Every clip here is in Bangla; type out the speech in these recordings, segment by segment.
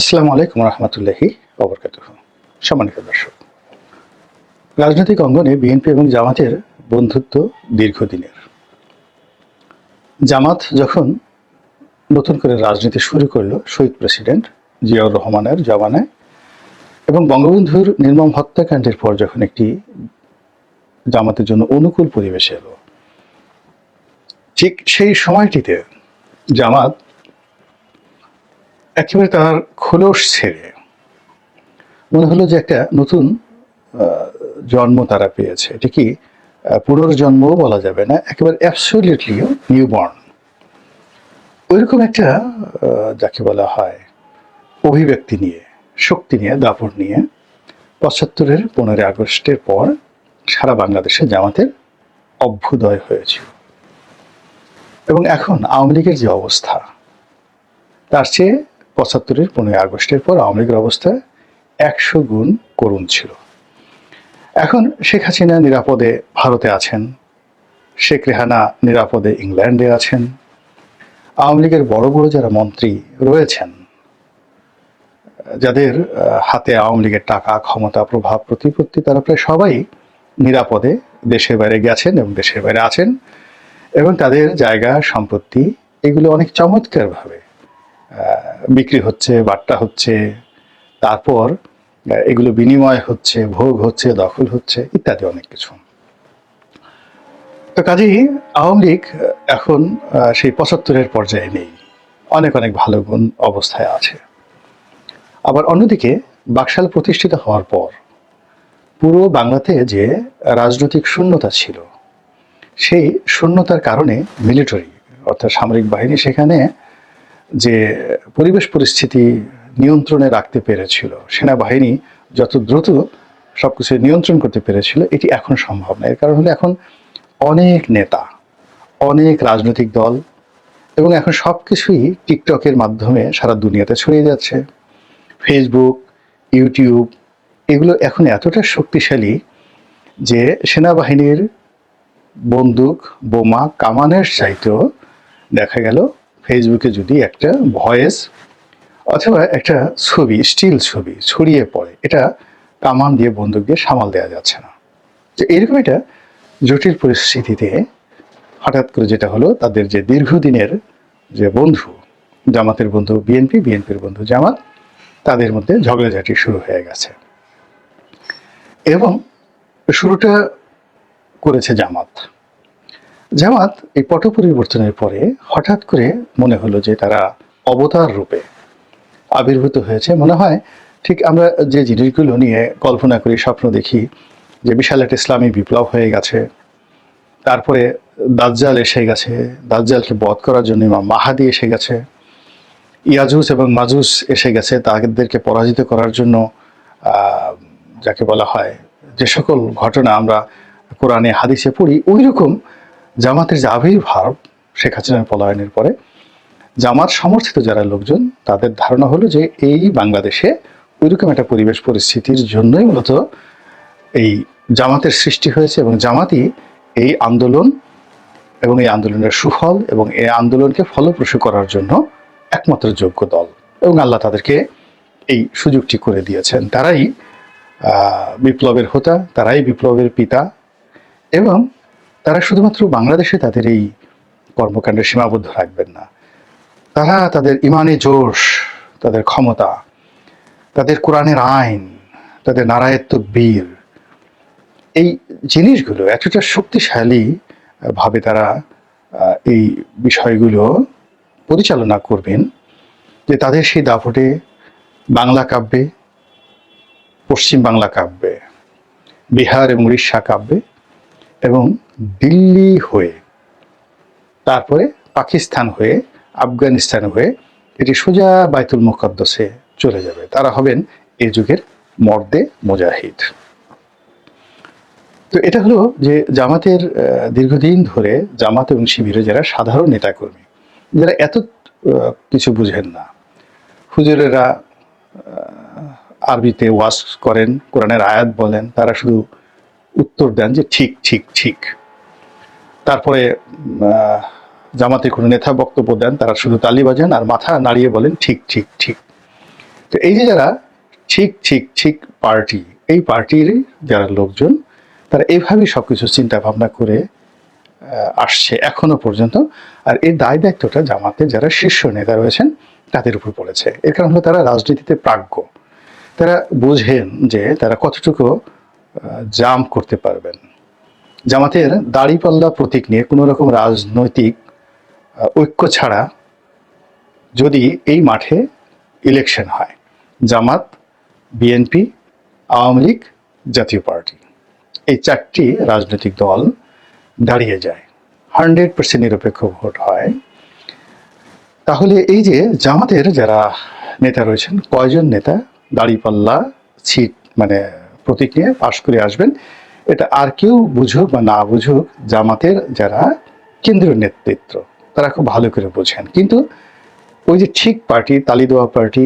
আসসালামু আলাইকুম রহমতুল্লাহি অবরকাত সম্মানিত দর্শক, রাজনৈতিক অঙ্গনে বিএনপি এবং জামাতের বন্ধুত্ব দীর্ঘদিনের। জামাত যখন নতুন করে রাজনীতি শুরু করল, শহীদ প্রেসিডেন্ট জিয়াউর রহমানের জমানায় এবং বঙ্গবন্ধুর নির্মম হত্যাকাণ্ডের পর যখন একটি জামাতের জন্য অনুকূল পরিবেশ এলো, ঠিক সেই সময়টিতে জামাত একেবারে তার খোলস ছেড়ে মনে হলো যে একটা নতুন জন্ম তারা পেয়েছে। এটি কি পুনর্জন্মও বলা যাবে না, একেবারে অ্যাবসলিউটলি নিউ বর্ন ওইরকম একটা যাকে বলা হয়, অভিব্যক্তি নিয়ে, শক্তি নিয়ে, দাপট নিয়ে পঁচাত্তরের পনেরোই আগস্টের পর সারা বাংলাদেশে জামাতের অভ্যুদয় হয়েছিল। এবং এখন আওয়ামী লীগের যে অবস্থা, তার চেয়ে পঁচাত্তরের পনেরোই আগস্টের পর আওয়ামী লীগের অবস্থা একশো গুণ করুণ ছিল। এখন শেখ হাসিনা নিরাপদে ভারতে আছেন, শেখ রেহানা নিরাপদে ইংল্যান্ডে আছেন, আওয়ামী লীগের বড় বড় যারা মন্ত্রী রয়েছেন, যাদের হাতে আওয়ামী লীগের টাকা, ক্ষমতা, প্রভাব, প্রতিপত্তি, তারা প্রায় সবাই নিরাপদে দেশের বাইরে গেছেন এবং দেশের বাইরে আছেন এবং তাদের জায়গা, সম্পত্তি এগুলো অনেক চমৎকারভাবে বিক্রি হচ্ছে, বাট্টা হচ্ছে, তারপর এগুলো বিনিময় হচ্ছে, ভোগ হচ্ছে, দখল হচ্ছে, ইত্যাদি অনেক কিছু। তো কাজেই আওয়ামী লীগ এখন সেই পঁচাত্তরের পর্যায়ে নেই। অনেক অনেক ভালো গুণ অবস্থায় আছে। আবার অন্যদিকে, বাকশাল প্রতিষ্ঠিত হওয়ার পর, পুরো বাংলাতে যে রাজনৈতিক শূন্যতা ছিল, সেই শূন্যতার কারণে মিলিটারি, অর্থাৎ সামরিক বাহিনী সেখানে যে পরিবেশ পরিস্থিতি নিয়ন্ত্রণে রাখতে পেরেছিল, সেনাবাহিনী যত দ্রুত সব কিছু নিয়ন্ত্রণ করতে পেরেছিল, এটি এখন সম্ভব না। এর কারণ হলো এখন অনেক নেতা, অনেক রাজনৈতিক দল এবং এখন সব কিছুই টিকটকের মাধ্যমে সারা দুনিয়াতে ছড়িয়ে যাচ্ছে। ফেসবুক ইউটিউব এগুলো এখন এতটা শক্তিশালী যে সেনাবাহিনীর বন্দুক, বোমা, কামানের চাইতেও দেখা গেল ফেসবুকে যদি একটা ভয়েস অথবা একটা ছবি, স্টিল ছবি ছড়িয়ে পড়ে, এটা কামান দিয়ে বন্দুক দিয়ে সামাল দেওয়া যাচ্ছে না। তো এরকম একটা জটিল পরিস্থিতিতে হঠাৎ করে যেটা হলো, তাদের যে দীর্ঘদিনের যে বন্ধু, জামাতের বন্ধু, বিএনপি, বিএনপির বন্ধু জামাত, তাদের মধ্যে ঝগড়াঝাটি শুরু হয়ে গেছে। এবং শুরুটা করেছে জামাত। জামাত এই পট পরিবর্তনের পরে হঠাৎ করে মনে হলো যে তারা অবতার রূপে আবির্ভূত হয়েছে। মনে হয় ঠিক আমরা যে জিনিসগুলো নিয়ে কল্পনা করি, স্বপ্ন দেখি, যে বিশাল একটা ইসলামী বিপ্লব হয়ে গেছে, তারপরে দাজ্জাল এসে গেছে, দাজ্জালকে বধ করার জন্য ইমাম মাহাদি এসে গেছে, ইয়াজুস এবং মাজুস এসে গেছে তাদেরকে পরাজিত করার জন্য যাকে বলা হয় যে সকল ঘটনা আমরা কোরআনে, হাদিসে পড়ি ওই রকম জামাতের যে আবির্ভাব, শেখ হাসিনার পলায়নের পরে জামাত সমর্থিত যারা লোকজন, তাদের ধারণা হলো যে এই বাংলাদেশে ওইরকম একটা পরিবেশ পরিস্থিতির জন্যই মূলত এই জামাতের সৃষ্টি হয়েছে এবং জামাতই এই আন্দোলন এবং এই আন্দোলনের সুফল এবং এই আন্দোলনকে ফলপ্রসূ করার জন্য একমাত্র যোগ্য দল এবং আল্লাহ তাদেরকে এই সুযোগটি করে দিয়েছেন। তারাই বিপ্লবের হোতা, তারাই বিপ্লবের পিতা এবং তারা শুধুমাত্র বাংলাদেশে তাদের এই কর্মকাণ্ডে সীমাবদ্ধ রাখবেন না। তারা তাদের ইমানে জোশ, তাদের ক্ষমতা, তাদের কোরআনের আইন, তাদের নারায়ত্ব বীর এই জিনিসগুলো এতটা শক্তিশালী ভাবে তারা এই বিষয়গুলো পরিচালনা করবেন যে তাদের সেই দাপটে বাংলা কাব্যে, পশ্চিম বাংলা কাব্যে, বিহার এবং উড়িষ্যা কাব্যে এবং দিল্লি হয়ে, তারপরে পাকিস্তান হয়ে, আফগানিস্তান হয়ে এটি সোজা বাইতুল মুকদ্দসে চলে যাবে। তারা হবেন এই যুগের মর্দে মুজাহিদ। তো এটা হলো যে জামাতের দীর্ঘদিন ধরে জামাত এবং শিবিরে যারা সাধারণ নেতাকর্মী, যারা এত কিছু বুঝেন না। হুজুরেরা আরবিতে ওয়াজ করেন, কোরআনের আয়াত বলেন, তারা শুধু উত্তর দেন যে ঠিক ঠিক ঠিক। তারপরে জামাতে কোনো নেতা বক্তব্য দেন তারা শুধু তালি বাজান আর মাথা নাড়িয়ে বলেন ঠিক ঠিক ঠিক। তো এই যে যারা ঠিক ঠিক ঠিক পার্টি এই পার্টির যারা লোকজন তারা এইভাবেই সবকিছু চিন্তা ভাবনা করে আসছে এখনও পর্যন্ত। আর এই দায় দায়িত্বটা জামাতে যারা শীর্ষ নেতা রয়েছেন তাদের উপর পড়েছে। এর কারণ হলো তারা রাজনীতিতে প্রাজ্ঞ। তারা বুঝেন যে তারা কতটুকু আহ, জাম করতে পারবেন। জামাতের দাড়িপাল্লা প্রতীক নিয়ে কোনো রকম রাজনৈতিক ঐক্য ছাড়া যদি এই মাঠে ইলেকশন হয়, জামাত বিএনপি আওয়ামী লীগ জাতীয় পার্টি, এই চারটি রাজনৈতিক দল দাঁড়িয়ে যায়, হান্ড্রেড পার্সেন্ট নিরপেক্ষ ভোট হয়। তাহলে এই যে জামাতের যারা নেতা রয়েছেন, কয়জন নেতা দাড়িপাল্লা ছিট মানে প্রতীক নিয়ে পাশ করে আসবেন? এটা আর কেউ বুঝুক বা না বুঝুক, জামাতের যারা কেন্দ্রীয় নেতৃত্ব, তারা খুব ভালো করে বোঝেন। কিন্তু ওই যে ঠিক পার্টি তালি দেওয়া পার্টি,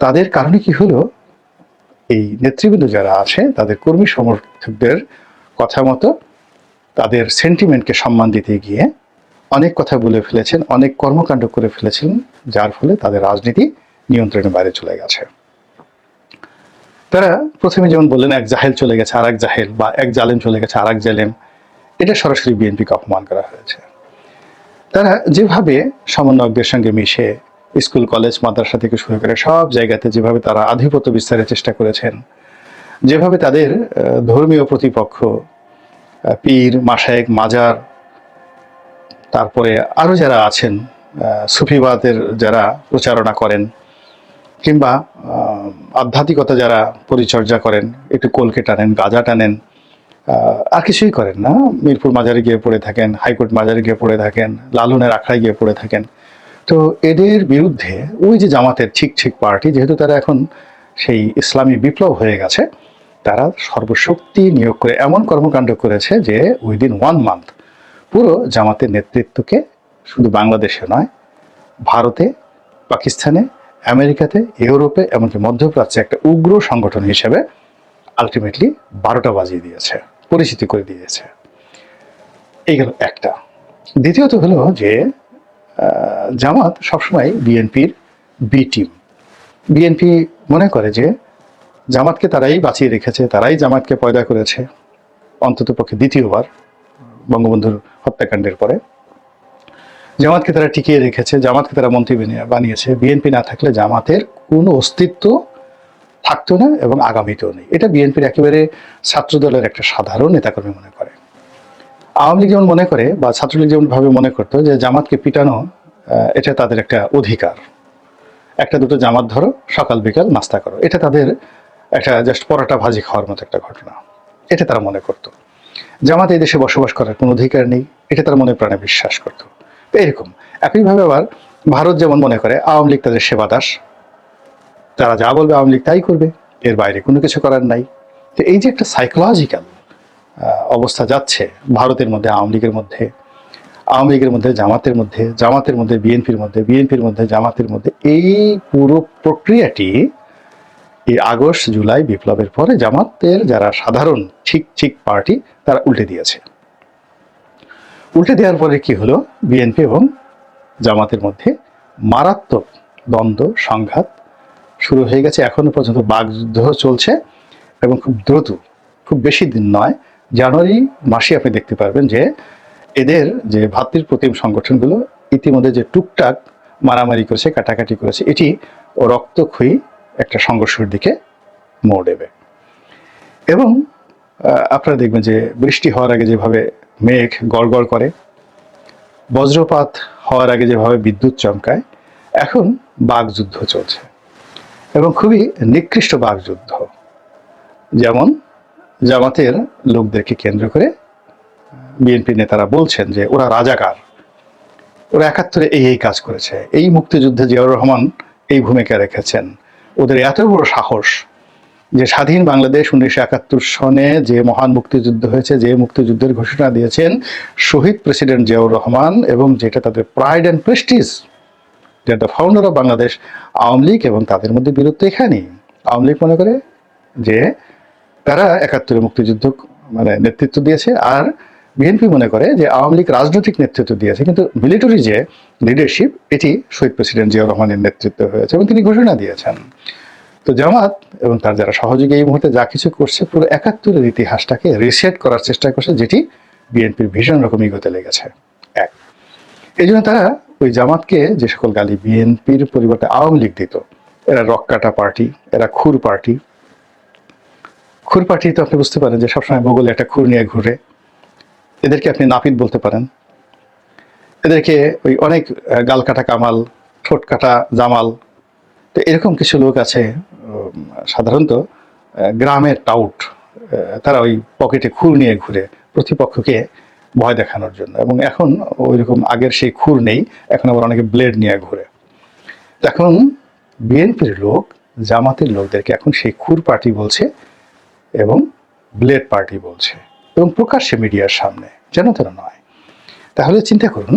তাদের কারণে কি হলো? এই নেতৃবৃন্দ যারা আছে, তাদের কর্মী সমর্থকদের কথা মতো তাদের সেন্টিমেন্টকে সম্মান দিতে গিয়ে অনেক কথা বলে ফেলেছেন, অনেক কর্মকাণ্ড করে ফেলেছেন, যার ফলে তাদের রাজনীতি নিয়ন্ত্রণের বাইরে চলে গেছে। তারা প্রথমে যেমন বললেন, এক জাহেল চলে গেছে আর এক জাহেল, বা এক জালেম চলে গেছে আর এক জালেম, এটা সরাসরি বিএনপিকে অপমান করা হয়েছে। তারা যেভাবে সমন্বয়কদের সঙ্গে মিশে স্কুল, কলেজ, মাদ্রাসা থেকে শুরু করে সব জায়গাতে যেভাবে তারা আধিপত্য বিস্তারের চেষ্টা করেছেন, যেভাবে তাদের ধর্মীয় প্রতিপক্ষ পীর মাসায়েক মাজার, তারপরে আরও যারা আছেন সুফিবাদের যারা প্রচারণা করেন কিংবা আধ্যাত্মিকতা যারা পরিচর্যা করেন, একটু কলকে টানেন, গাজা টানেন আর কিছুই করেন না। মিরপুর মাজারে গিয়ে পড়ে থাকেন, হাইকোর্ট মাজারে গিয়ে পড়ে থাকেন, লালনের আখড়ায় গিয়ে পড়ে থাকেন। তো এদের বিরুদ্ধে ওই যে জামাতের ঠিক ঠিক পার্টি, যেহেতু তারা এখন সেই ইসলামী বিপ্লব হয়ে গেছে, তারা সর্বশক্তি নিয়োগ করে এমন কর্মকাণ্ড করেছে যে উইদিন ওয়ান মান্থ পুরো জামাতের নেতৃত্বকে শুধু বাংলাদেশে নয়, ভারতে, পাকিস্তানে আমেরিকাতে, ইউরোপে, এমনকি মধ্যপ্রাচ্যে একটা উগ্র সংগঠন হিসেবে আলটিমেটলি বারোটা বাজিয়ে দিয়েছে, পরিচিতি করে দিয়েছে। এই গেল একটা। দ্বিতীয়ত হলো যে জামাত সবসময় বিএনপির বি টিম বিএনপি মনে করে যে, জামাতকে তারাই বাঁচিয়ে রেখেছে, তারাই জামাতকে পয়দা করেছে। অন্তত পক্ষে দ্বিতীয়বার বঙ্গবন্ধুর হত্যাকাণ্ডের পরে। জামাতকে তারা টিকিয়ে রেখেছে, জামাতকে তারা মন্ত্রী বানিয়ে- বানিয়েছে। বিএনপি না থাকলে জামাতের কোনো অস্তিত্ব থাকতো না এবং আগামীতেও নেই। এটা বিএনপির একেবারে ছাত্রদলের একটা সাধারণ নেতাকর্মী মনে করে। আওয়ামী লীগ যেমন মনে করে বা ছাত্রলীগ যেমন ভাবে মনে করতো যে জামাতকে পিটানো এটা তাদের একটা অধিকার। একটা দুটো জামাত ধরো, সকাল বিকাল নাস্তা করো। এটা তাদের একটা জাস্ট পরোটা ভাজি খাওয়ার মতো একটা ঘটনা। এটা তারা মনে করতো। জামাত এই দেশে বসবাস করার কোনো অধিকার নেই। এটা তারা মনে প্রাণে বিশ্বাস করতো। এরকম একইভাবে আবার ভারত যেমন মনে করে, আওয়ামী লীগ তাদের সেবা দাস। তারা যা বলবে আওয়ামী লীগ তাই করবে, এর বাইরে কোনো কিছু করার নাই। তো এই যে একটা সাইকোলজিক্যাল অবস্থা যাচ্ছে ভারতের মধ্যে, আওয়ামী লীগের মধ্যে, আওয়ামী লীগের মধ্যে, জামাতের মধ্যে জামাতের মধ্যে, বিএনপির মধ্যে বিএনপির মধ্যে, জামাতের মধ্যে, এই পুরো প্রক্রিয়াটি এই আগস্ট, জুলাই বিপ্লবের পরে জামাতের যারা সাধারণ, ঠিক ঠিক পার্টি, তারা উল্টে দিয়েছে। উল্টে দেওয়ার পরে কি হলো? বিএনপি এবং জামাতের মধ্যে মারাত্মক দ্বন্দ্ব, সংঘাত শুরু হয়ে গেছে। এখনও পর্যন্ত বাগযুদ্ধ চলছে এবং খুব দ্রুত, খুব বেশি দিন নয়। জানুয়ারি মাসে আপনি দেখতে পারবেন যে এদের যে ভাতৃ প্রতিম সংগঠনগুলো ইতিমধ্যে যে টুকটাক মারামারি করেছে, কাটাকাটি করেছে, এটি রক্তক্ষয়ী একটা সংঘর্ষের দিকে মোড় দেবে এবং আপনারা দেখবেন যে বৃষ্টি হওয়ার আগে যেভাবে মেঘ গড়গড় করে। বজ্রপাত হওয়ার আগে যেভাবে বিদ্যুৎ চমকায়, এখন বাগযুদ্ধ চলছে। এবং খুবই নিকৃষ্ট বাগযুদ্ধ যেমন জামাতের লোকদেরকে কেন্দ্র করে বিএনপি নেতারা বলছেন যে, ওরা রাজাকার। ওরা একাত্তরে এই এই কাজ করেছে। এই মুক্তিযুদ্ধে জিয়াউর রহমান এই ভূমিকা রেখেছেন। ওদের এত বড় সাহস যে স্বাধীন বাংলাদেশ উনিশশো একাত্তর সনে যে মহান মুক্তিযুদ্ধ হয়েছে, যে মুক্তিযুদ্ধের ঘোষণা দিয়েছেন শহীদ প্রেসিডেন্ট জিয়াউর রহমান এবং যেটা তাদের প্রাইড অ্যান্ড প্রেস্টিজ যেটা ফাউন্ডার অফ বাংলাদেশ, আওয়ামী লীগ এবং তাদের মধ্যে বীরত্ব এখানেই। আওয়ামী লীগ মনে করে যে তারা একাত্তরে মুক্তিযুদ্ধ মানে নেতৃত্ব দিয়েছে আর বিএনপি মনে করে যে আওয়ামী লীগ রাজনৈতিক নেতৃত্ব দিয়েছে, কিন্তু মিলিটারি যে লিডারশিপ এটি শহীদ প্রেসিডেন্ট জিয়াউর রহমানের নেতৃত্বে হয়েছে এবং তিনি ঘোষণা দিয়েছেন। তো জামাত এবং তার যারা সহযোগী এই মুহূর্তে যা কিছু করছে পুরো একাত্তরের ইতিহাসটাকে রিসেট করার চেষ্টা করছে যেটি বিএনপির ভীষণ রকম ইগোতে লেগেছে। এক। এই জন্য তারা ওই জামাতকে যে সকল গালি বিএনপির পরিবর্তে আওয়ামী লীগ দিত এরা রক্কাটা পার্টি এরা খুর পার্টি। খুর পার্টি তো আপনি বুঝতে পারেন যে সবসময় বগলে একটা খুর নিয়ে ঘুরে। এদেরকে আপনি নাপিত বলতে পারেন। এদেরকে ওই অনেক আহ, গাল কাটা কামাল ঠোঁট কাটা জামাল তো এরকম কিছু লোক আছে সাধারণত গ্রামের টাউট তারা ওই পকেটে খুর নিয়ে ঘুরে প্রতিপক্ষকে ভয় দেখানোর জন্য। এবং এখন ওই রকম আগের সেই খুর নেই, এখন আবার অনেকে ব্লেড নিয়ে ঘুরে। এখন বিএনপির লোক, জামাতের লোকদেরকে এখন সেই খুর পার্টি বলছে এবং ব্লেড পার্টি বলছে এবং প্রকাশ্যে মিডিয়ার সামনে, যেন তেন নয়। তাহলে চিন্তা করুন,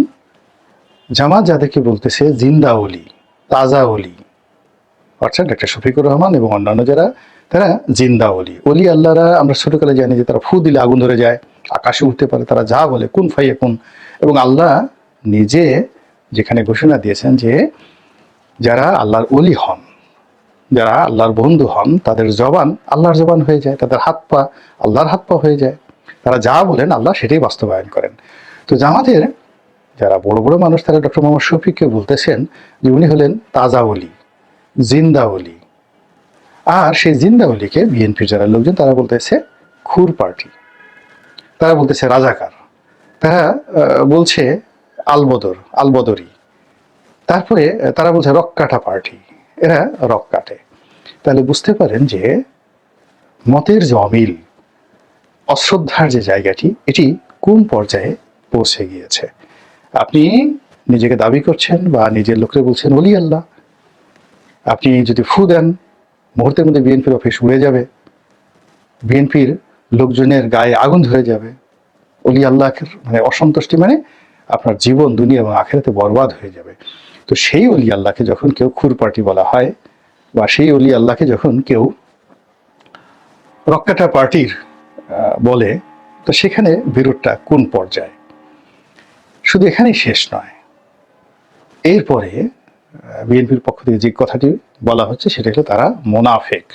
জামাত যাদেরকে বলতেছে জিন্দা অলি, তাজা অর্থাৎ ডাক্তার শফিকুর রহমান এবং অন্যান্য যারা, তারা জিন্দা অলি অলি আল্লাহরা আমরা ছোটকালে জানি যে তারা ফু দিলে আগুন ধরে যায়, আকাশে উঠতে পারে, তারা যা বলে, কোন ফাইয়ে কোন। এবং আল্লাহ নিজে যেখানে ঘোষণা দিয়েছেন যে যারা আল্লাহর অলি হন, যারা আল্লাহর বন্ধু হন, তাদের জবান আল্লাহর জবান হয়ে যায়, তাদের হাত পা আল্লাহর হাত পা হয়ে যায়। তারা যা বলেন আল্লাহ সেটাই বাস্তবায়ন করেন। তো জামাতের যারা বড় বড় মানুষ, তারা ডক্টর মোহাম্মদ শফিককে বলতেছেন যে উনি হলেন তাজা অলি জিন্দা অলি আর সেই জিন্দা অলিকে বিএনপির যারা লোকজন, তারা বলতেছে খুর পার্টি। তারা বলতেছে রাজাকার। তারা বলছে আলবদর, আলবদরি। তারপরে তারা বলছে রক্কাটা পার্টি। এরা রক কাটে। তাহলে বুঝতে পারেন যে মতের যে অমিল, অশ্রদ্ধার যে জায়গাটি, এটি কোন পর্যায়ে পৌঁছে গিয়েছে? আপনি নিজেকে দাবি করছেন বা নিজের লোকরে বলছেন বলি আল্লাহ। আপনি যদি ফু দেন, মুহূর্তের মধ্যে বিএনপির অফিস উড়ে যাবে। বিএনপির লোকজনের গায়ে আগুন ধরে যাবে। অলি আল্লাহর মানে অসন্তুষ্টি মানে আপনার জীবন, দুনিয়া এবং আখেরাতে বরবাদ হয়ে যাবে। তো সেই অলি আল্লাহকে যখন কেউ খুর পার্টি বলা হয়, বা সেই অলি আল্লাহকে যখন কেউ রক্কাটা পার্টির বলে, তো সেখানে বিরোধটা কোন পর্যায়ে? শুধু এখানেই শেষ নয়। এরপরে বিএনপির পক্ষ থেকে যে কথাটি বলা হচ্ছে সেটা হলো তারা মোনাফেক।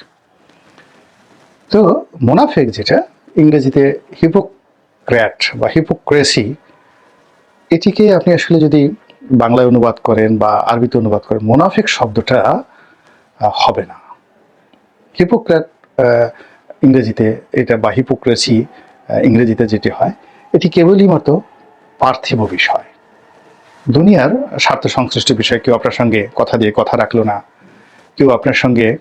তো মোনাফেক যেটা, ইংরেজিতে হিপোক্র্যাট বা হিপোক্রেসি এটিকে আপনি আসলে যদি বাংলায় অনুবাদ করেন বা আরবিতে অনুবাদ করেন, মোনাফেক শব্দটা হবে না। হিপোক্র্যাট ইংরেজিতে এটা বা হিপোক্রেসি ইংরেজিতে যেটি হয়, এটি কেবলই মতো পার্থিব বিষয়। দুনিয়ার স্বার্থ সংশ্লিষ্ট বিষয়ে কেউ আপনার সঙ্গে কথা দিয়ে কথা রাখল না। কেউ আপনার সঙ্গে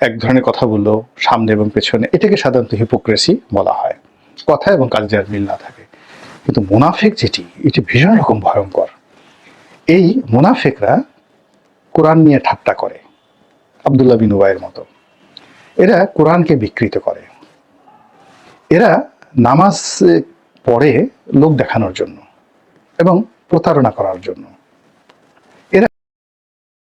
এক ধরনের কথা বলল সামনে এবং পেছনে। এটাকে সাধারণত হিপোক্রেসি বলা হয়। কথা এবং কাজে যার মিল না থাকে। কিন্তু মুনাফেক যেটি, এটি ভীষণ রকম ভয়ঙ্কর। এই মুনাফেকরা কোরআন নিয়ে ঠাট্টা করে, আবদুল্লাহ বিন উবাইয়ের মতো। এরা কোরআনকে বিকৃত করে। এরা নামাজ পড়ে লোক দেখানোর জন্য। এবং প্রতারণা করার জন্য।